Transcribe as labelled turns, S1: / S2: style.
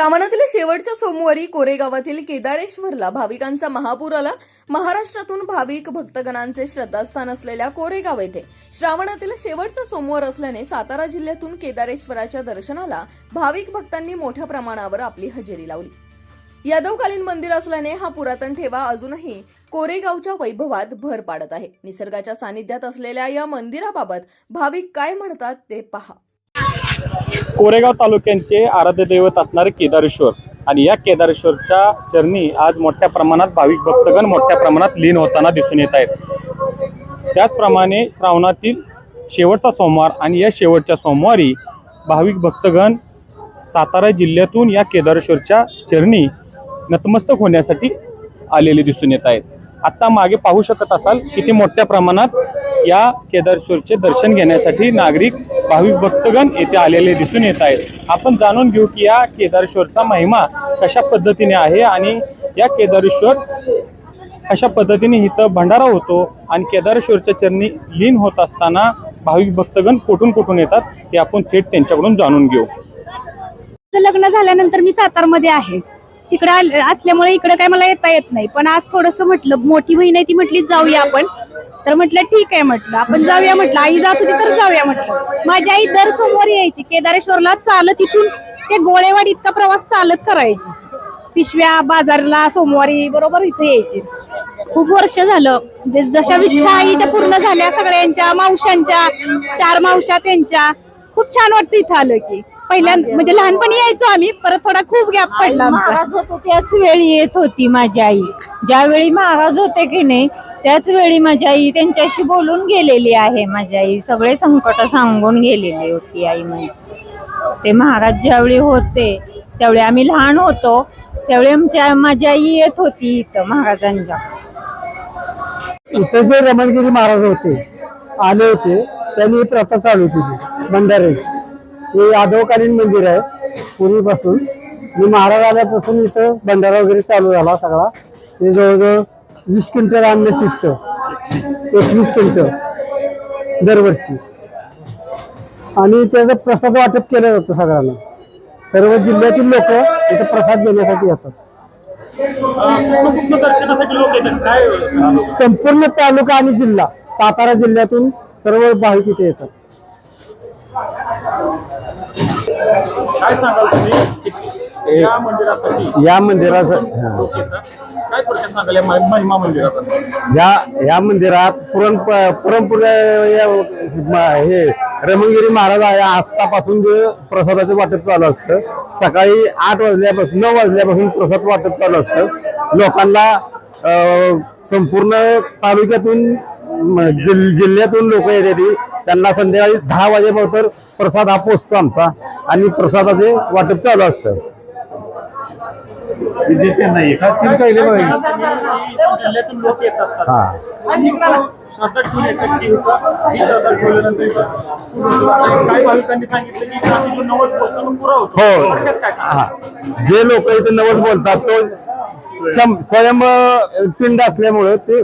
S1: श्रावणातील शेवटच्या सोमवारी कोरेगावातील केदारेश्वरला भाविकांचा महापूर आला. महाराष्ट्रातून भाविक भक्तगणांचे श्रद्धास्थान असलेल्या कोरेगाव येथे. श्रावणातील शेवटचा सोमवार असल्याने सातारा जिल्ह्यातून केदारेश्वराच्या दर्शनाला भाविक भक्तांनी मोठ्या प्रमाणावर आपली हजेरी लावली. यादवकालीन मंदिर असल्याने हा पुरातन ठेवा अजूनही कोरेगावच्या वैभवात भर पाडत आहे. निसर्गाच्या सानिध्यात असलेल्या या मंदिराबाबत भाविक काय म्हणतात ते पहा.
S2: कोरेगाव तालुक्यांचे आराध्य दैवत असणारे केदारेश्वर. आणि या केदारेश्वरच्या चरणी आज मोठ्या प्रमाणात भाविक भक्तगण मोठ्या प्रमाणात लीन होताना दिसून येत आहेत. त्याचप्रमाणे श्रावणातील शेवटचा सोमवार आणि या शेवटच्या सोमवारी भाविक भक्तगण सातारा जिल्ह्यातून या केदारेश्वरच्या चरणी नतमस्तक होण्यासाठी आलेले दिसून येत आहेत. आत्ता मागे पाहू शकत असाल किती मोठ्या प्रमाणात या केदारेश्वरचे दर्शन घेण्यासाठी नागरिक भाविक भक्तगण येथे आलेले दिसून येत आहेत. आपण जाणून घेऊ की या केदारेश्वरचा महिमा कशा पद्धतीने आहे आणि या केदारेश्वर अशा पद्धतीने इथं भंडारा होतो आणि केदारेश्वरच्या चरणी लीन होत असताना भाविक भक्तगण कुठून कुठून येतात ते आपण थेट त्यांच्याकडून जाणून घेऊ.
S3: लग्न झाल्यानंतर मी सातारमध्ये आहे. तिकडे आल- असल्यामुळे इकडे काय मला येता येत नाही. पण आज थोडस म्हटलं मोठी बहीण आहे ती म्हटली जाऊया आपण. तर म्हटलं ठीक आहे म्हटलं. आपण जाऊया म्हटलं. आई जात होती तर जाऊया म्हटलं. माझी आई दर सोमवारी यायची. केदारेश्वरला चालत इथून ते गोळेवाडी इतका प्रवास चालत करायची. पिशव्या बाजारला सोमवारी बरोबर इथे यायची. खूप वर्ष झालं. म्हणजे जशा इच्छा आईच्या पूर्ण झाल्या सगळ्यांच्या मावशांच्या चार मावशा त्यांच्या. खूप छान वाटतं इथं आलं की. पहिल्यांदा म्हणजे लहानपणी यायचो आम्ही परत थोडा खूप गॅप पडला आमचा.
S4: महाराज होतो त्याच वेळी येत होती माझी आई. ज्यावेळी महाराज होते की नाही त्याच वेळी माझी आई त्यांच्याशी बोलून गेलेली आहे. माझी आई सगळे संकट सांगून गेलेली होती आई माझी. ते महाराज ज्यावेळी होते त्यावेळी आम्ही लहान होतो त्यावेळी आमच्या माझी आई येत होती इथं महाराजांच्या.
S5: इथे जे रमणगिरी महाराज होते आले होते त्यांनी ही प्रथा चालू केली भंडाऱ्याची हे यादवकालीन मंदिर आहे पूर्वीपासून. मी महाराज आल्यापासून इथं भंडारा वगैरे चालू झाला सगळा. ते जवळजवळ वीस क्विंटल अन्न शिस्त एकवीस क्विंटल दरवर्षी. आणि त्याचं प्रसाद वाटप केलं जातं सगळ्यांना. सर्व जिल्ह्यातील लोक इथं प्रसाद घेण्यासाठी येतात.
S2: दर्शनासाठी लोक येतात. काय
S5: संपूर्ण तालुका आणि जिल्हा सातारा जिल्ह्यातून सर्व भाविक इथे येतात.
S2: काय सांगाल तुम्ही? या मंदिरासाठी.
S5: या
S2: येतात काय थोडक्यात सांगाल या महिमा मंदिरात
S5: या या मंदिरात पुरण पुरणपूर हे रमणगिरी महाराज आहे. आजतापासून जे प्रसादाचं वाटप चालू असतं. सकाळी आठ वाजल्यापासून नऊ वाजल्यापासून प्रसाद वाटप चालू असतं. लोकांना अं, संपूर्ण तालुक्यातून म, जिल- जिल्ह्यातून लोक येतात त्यांना संध्याकाळी दहा वाजेपर्यंत प्रसाद हा पोचतो आमचा. आणि प्रसादाचे वाटप चालू असतं.
S2: जिल्ह्यातून लोक येत असतात.
S5: हा.
S2: आणि श्रद्धा ठेवून येतात की इथं ही श्रद्धा ठेवल्यानंतर इथं काही भाविकांनी सांगितलं की आम्ही जो नवस बोलतो तो पुरा होतो.
S5: हो.
S2: थोडक्यात काय सांगाल?
S5: हा. जे लोक इथे नवस बोलतात तो सम- स्वयं अं, पिंड असल्यामुळे ते